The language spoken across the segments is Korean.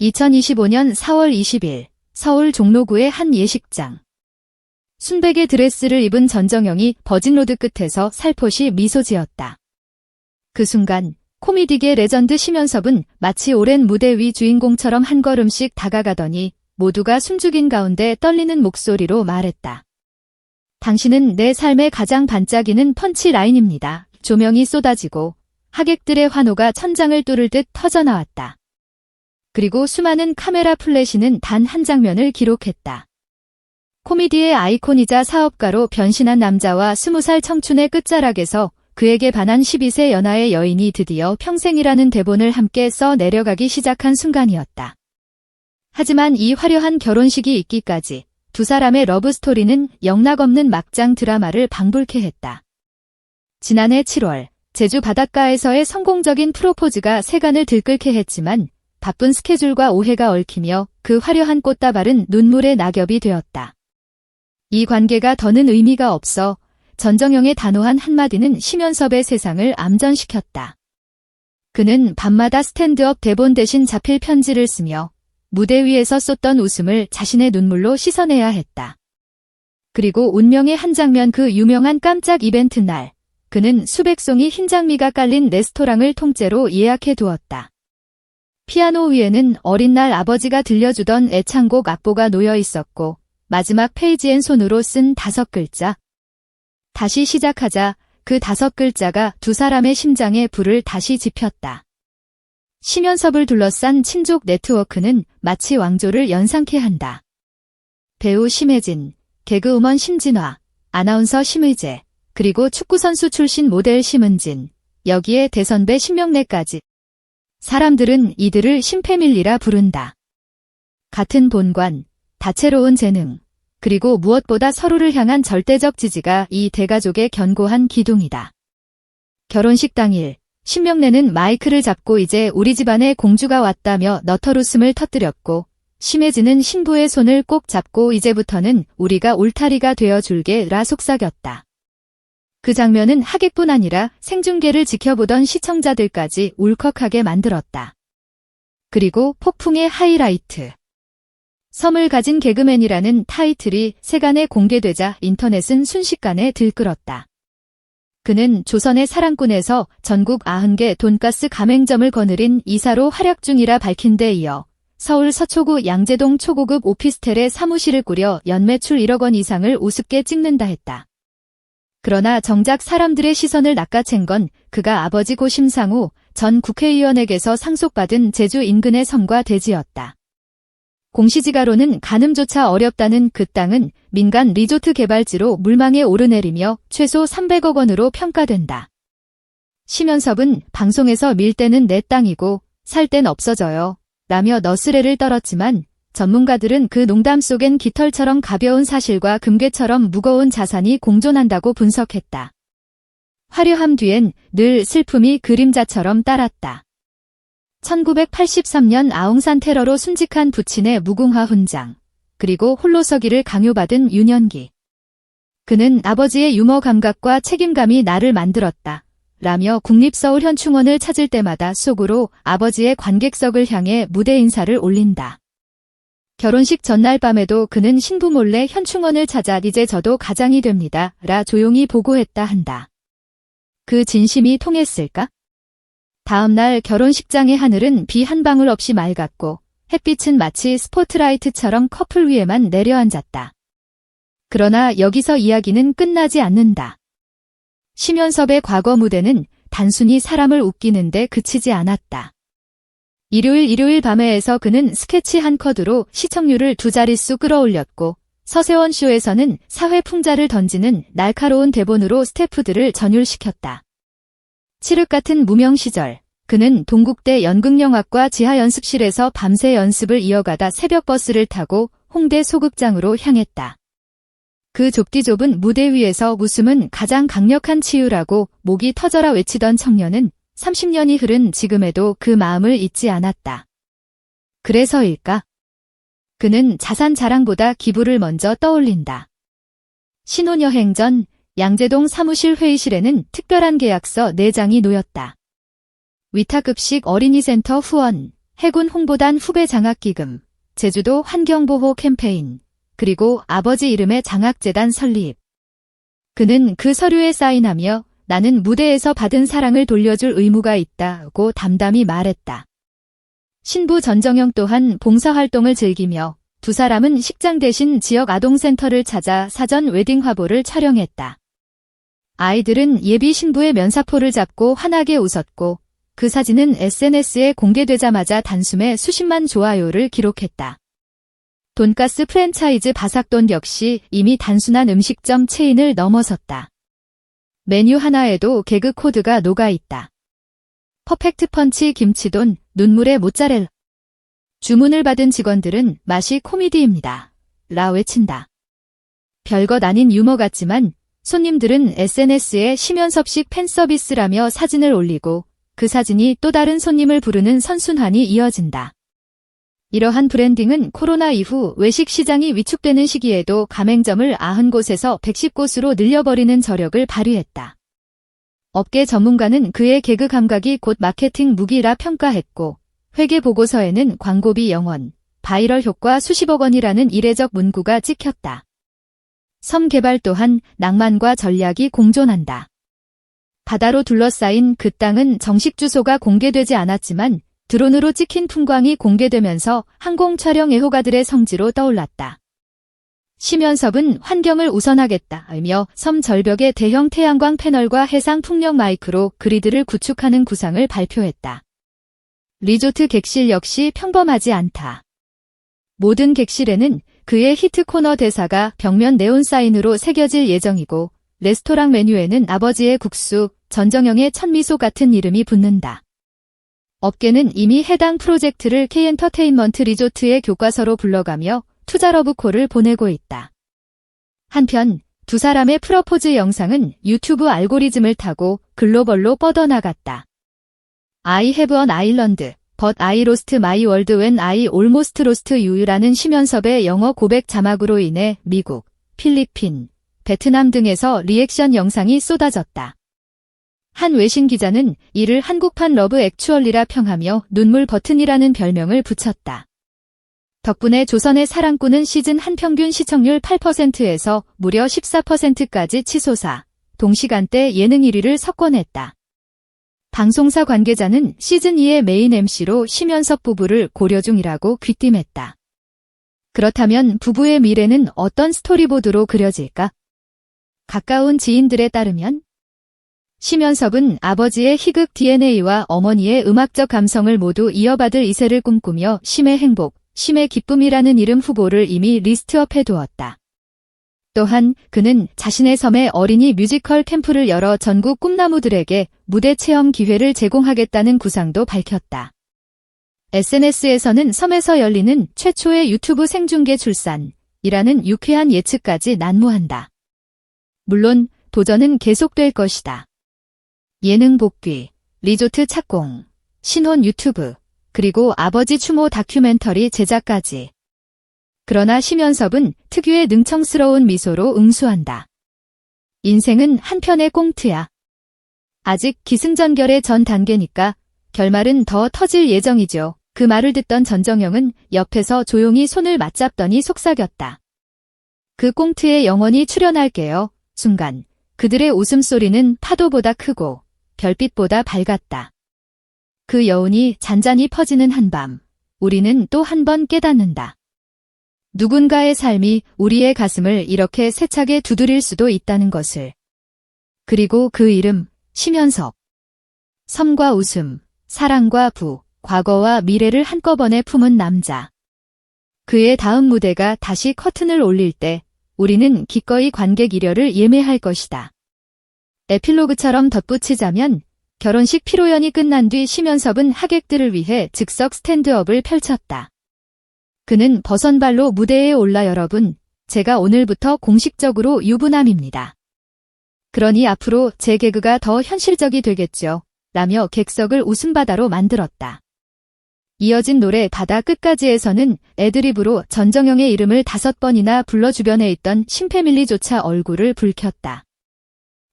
2025년 4월 20일 서울 종로구의 한 예식장. 순백의 드레스를 입은 전정영이 버진로드 끝에서 살포시 미소 지었다. 그 순간 코미디계 레전드 심연섭은 마치 오랜 무대 위 주인공처럼 한 걸음씩 다가가더니 모두가 숨죽인 가운데 떨리는 목소리로 말했다. 당신은 내 삶의 가장 반짝이는 펀치 라인입니다. 조명이 쏟아지고 하객들의 환호가 천장을 뚫을 듯 터져나왔다. 그리고 수많은 카메라 플래시는 단 한 장면을 기록했다. 코미디의 아이콘이자 사업가로 변신한 남자와 20살 청춘의 끝자락에서 그에게 반한 12세 연하의 여인이 드디어 평생이라는 대본을 함께 써 내려가기 시작한 순간이었다. 하지만 이 화려한 결혼식이 있기까지 두 사람의 러브스토리는 영락없는 막장 드라마를 방불케 했다. 지난해 7월 제주 바닷가에서의 성공적인 프로포즈가 세간을 들끓게 했지만 바쁜 스케줄과 오해가 얽히며 그 화려한 꽃다발은 눈물의 낙엽이 되었다. 이 관계가 더는 의미가 없어 전정영의 단호한 한마디는 심연섭의 세상을 암전시켰다. 그는 밤마다 스탠드업 대본 대신 자필 편지를 쓰며 무대 위에서 쏟던 웃음을 자신의 눈물로 씻어내야 했다. 그리고 운명의 한 장면 그 유명한 깜짝 이벤트 날, 그는 수백 송이 흰 장미가 깔린 레스토랑을 통째로 예약해 두었다. 피아노 위에는 어린 날 아버지가 들려주던 애창곡 악보가 놓여 있었고, 마지막 페이지엔 손으로 쓴 다섯 글자. 다시 시작하자 그 다섯 글자가 두 사람의 심장에 불을 다시 지폈다. 심연섭을 둘러싼 친족 네트워크는 마치 왕조를 연상케 한다. 배우 심혜진, 개그우먼 심진화, 아나운서 심의재, 그리고 축구선수 출신 모델 심은진, 여기에 대선배 신명래까지. 사람들은 이들을 심패밀리라 부른다. 같은 본관, 다채로운 재능, 그리고 무엇보다 서로를 향한 절대적 지지가 이 대가족의 견고한 기둥이다. 결혼식 당일, 신명래는 마이크를 잡고 이제 우리 집안에 공주가 왔다며 너털웃음을 터뜨렸고, 심혜진은 신부의 손을 꼭 잡고 이제부터는 우리가 울타리가 되어 줄게 라 속삭였다. 그 장면은 하객뿐 아니라 생중계를 지켜보던 시청자들까지 울컥하게 만들었다. 그리고 폭풍의 하이라이트. 섬을 가진 개그맨이라는 타이틀이 세간에 공개되자 인터넷은 순식간에 들끓었다. 그는 조선의 사랑꾼에서 전국 90개 돈가스 가맹점을 거느린 이사로 활약 중이라 밝힌 데 이어 서울 서초구 양재동 초고급 오피스텔에 사무실을 꾸려 연매출 1억 원 이상을 우습게 찍는다 했다. 그러나 정작 사람들의 시선을 낚아챈 건 그가 아버지 고 심상우 전 국회의원에게서 상속받은 제주 인근의 섬과 대지였다. 공시지가로는 가늠조차 어렵다는 그 땅은 민간 리조트 개발지로 물망에 오르내리며 최소 300억 원으로 평가된다. 심연섭은 방송에서 밀 때는 내 땅이고 살 땐 없어져요. 라며 너스레를 떨었지만 전문가들은 그 농담 속엔 깃털처럼 가벼운 사실과 금괴처럼 무거운 자산이 공존한다고 분석했다. 화려함 뒤엔 늘 슬픔이 그림자처럼 따랐다. 1983년 아웅산 테러로 순직한 부친의 무궁화 훈장, 그리고 홀로 서기를 강요받은 윤현기. 그는 아버지의 유머 감각과 책임감이 나를 만들었다. 라며 국립서울 현충원을 찾을 때마다 속으로 아버지의 관객석을 향해 무대 인사를 올린다. 결혼식 전날 밤에도 그는 신부 몰래 현충원을 찾아 이제 저도 가장이 됩니다. 라 조용히 보고했다 한다. 그 진심이 통했을까? 다음날 결혼식장의 하늘은 비 한 방울 없이 맑았고 햇빛은 마치 스포트라이트처럼 커플 위에만 내려앉았다. 그러나 여기서 이야기는 끝나지 않는다. 심연섭의 과거 무대는 단순히 사람을 웃기는데 그치지 않았다. 일요일 일요일 밤에에서 그는 스케치 한 컷으로 시청률을 두 자릿수 끌어올렸고 서세원 쇼에서는 사회 풍자를 던지는 날카로운 대본으로 스태프들을 전율시켰다. 칠흑 같은 무명 시절 그는 동국대 연극영화과 지하 연습실에서 밤새 연습을 이어가다 새벽 버스를 타고 홍대 소극장으로 향했다. 그 좁디 좁은 무대 위에서 웃음은 가장 강력한 치유라고 목이 터져라 외치던 청년은 30년이 흐른 지금에도 그 마음을 잊지 않았다. 그래서일까? 그는 자산 자랑보다 기부를 먼저 떠올린다. 신혼여행 전 양재동 사무실 회의실에는 특별한 계약서 4장이 놓였다. 위탁급식 어린이센터 후원, 해군 홍보단 후배 장학기금, 제주도 환경보호 캠페인, 그리고 아버지 이름의 장학재단 설립. 그는 그 서류에 사인하며 나는 무대에서 받은 사랑을 돌려줄 의무가 있다고 담담히 말했다. 신부 전정영 또한 봉사활동을 즐기며 두 사람은 식장 대신 지역 아동센터를 찾아 사전 웨딩 화보를 촬영했다. 아이들은 예비 신부의 면사포를 잡고 환하게 웃었고 그 사진은 SNS에 공개되자마자 단숨에 수십만 좋아요를 기록했다. 돈가스 프랜차이즈 바삭돈 역시 이미 단순한 음식점 체인을 넘어섰다. 메뉴 하나에도 개그 코드가 녹아있다. 퍼펙트 펀치 김치돈, 눈물의 모짜렐라. 주문을 받은 직원들은 맛이 코미디입니다. 라 외친다. 별것 아닌 유머 같지만 손님들은 SNS에 심연섭식 팬서비스라며 사진을 올리고 그 사진이 또 다른 손님을 부르는 선순환이 이어진다. 이러한 브랜딩은 코로나 이후 외식 시장이 위축되는 시기에도 가맹점을 90곳에서 110곳으로 늘려버리는 저력을 발휘했다. 업계 전문가는 그의 개그 감각이 곧 마케팅 무기라 평가했고 회계 보고서에는 광고비 영원, 바이럴 효과 수십억 원이라는 이례적 문구가 찍혔다. 섬 개발 또한 낭만과 전략이 공존한다. 바다로 둘러싸인 그 땅은 정식 주소가 공개되지 않았지만 드론으로 찍힌 풍광이 공개되면서 항공 촬영 애호가들의 성지로 떠올랐다. 심연섭은 환경을 우선하겠다며 섬 절벽에 대형 태양광 패널과 해상 풍력 마이크로 그리드를 구축하는 구상을 발표했다. 리조트 객실 역시 평범하지 않다. 모든 객실에는 그의 히트 코너 대사가 벽면 네온 사인으로 새겨질 예정이고 레스토랑 메뉴에는 아버지의 국수, 전정영의 첫미소 같은 이름이 붙는다. 업계는 이미 해당 프로젝트를 K엔터테인먼트 리조트의 교과서로 불러가며 투자 러브콜을 보내고 있다. 한편 두 사람의 프러포즈 영상은 유튜브 알고리즘을 타고 글로벌로 뻗어나갔다. I have an island, but I lost my world when I almost lost you라는 심연섭의 영어 고백 자막으로 인해 미국, 필리핀, 베트남 등에서 리액션 영상이 쏟아졌다. 한 외신 기자는 이를 한국판 러브 액추얼리라 평하며 눈물 버튼이라는 별명을 붙였다. 덕분에 조선의 사랑꾼은 시즌 한 평균 시청률 8%에서 무려 14%까지 치솟아 동시간대 예능 1위를 석권했다. 방송사 관계자는 시즌2의 메인 MC로 심연섭 부부를 고려 중이라고 귀띔했다. 그렇다면 부부의 미래는 어떤 스토리보드로 그려질까? 가까운 지인들에 따르면 심연섭은 아버지의 희극 DNA와 어머니의 음악적 감성을 모두 이어받을 이세를 꿈꾸며 심의 행복, 심의 기쁨이라는 이름 후보를 이미 리스트업해 두었다. 또한 그는 자신의 섬에 어린이 뮤지컬 캠프를 열어 전국 꿈나무들에게 무대 체험 기회를 제공하겠다는 구상도 밝혔다. SNS에서는 섬에서 열리는 최초의 유튜브 생중계 출산이라는 유쾌한 예측까지 난무한다. 물론 도전은 계속될 것이다. 예능 복귀, 리조트 착공, 신혼 유튜브, 그리고 아버지 추모 다큐멘터리 제작까지. 그러나 심연섭은 특유의 능청스러운 미소로 응수한다. 인생은 한편의 꽁트야. 아직 기승전결의 전 단계니까 결말은 더 터질 예정이죠. 그 말을 듣던 전정영은 옆에서 조용히 손을 맞잡더니 속삭였다. 그 꽁트에 영원히 출연할게요. 순간 그들의 웃음소리는 파도보다 크고 별빛보다 밝았다. 그 여운이 잔잔히 퍼지는 한밤, 우리는 또 한 번 깨닫는다. 누군가의 삶이 우리의 가슴을 이렇게 세차게 두드릴 수도 있다는 것을. 그리고 그 이름, 심연석. 섬과 웃음, 사랑과 부, 과거와 미래를 한꺼번에 품은 남자. 그의 다음 무대가 다시 커튼을 올릴 때 우리는 기꺼이 관객 이려를 예매할 것이다. 에필로그처럼 덧붙이자면 결혼식 피로연이 끝난 뒤 심연섭은 하객들을 위해 즉석 스탠드업을 펼쳤다. 그는 버선발로 무대에 올라 여러분, 제가 오늘부터 공식적으로 유부남입니다. 그러니 앞으로 제 개그가 더 현실적이 되겠죠. 라며 객석을 웃음바다로 만들었다. 이어진 노래 바다 끝까지에서는 애드립으로 전정영의 이름을 다섯 번이나 불러 주변에 있던 심패밀리조차 얼굴을 붉혔다.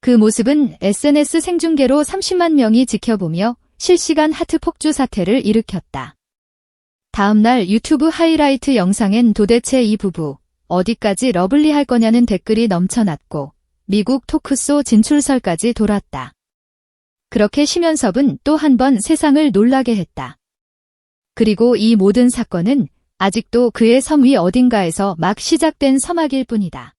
그 모습은 SNS 생중계로 30만 명이 지켜보며 실시간 하트 폭주 사태를 일으켰다. 다음날 유튜브 하이라이트 영상엔 도대체 이 부부 어디까지 러블리 할 거냐는 댓글이 넘쳐났고 미국 토크쇼 진출설까지 돌았다. 그렇게 심연섭은 또 한 번 세상을 놀라게 했다. 그리고 이 모든 사건은 아직도 그의 섬 위 어딘가에서 막 시작된 서막일 뿐이다.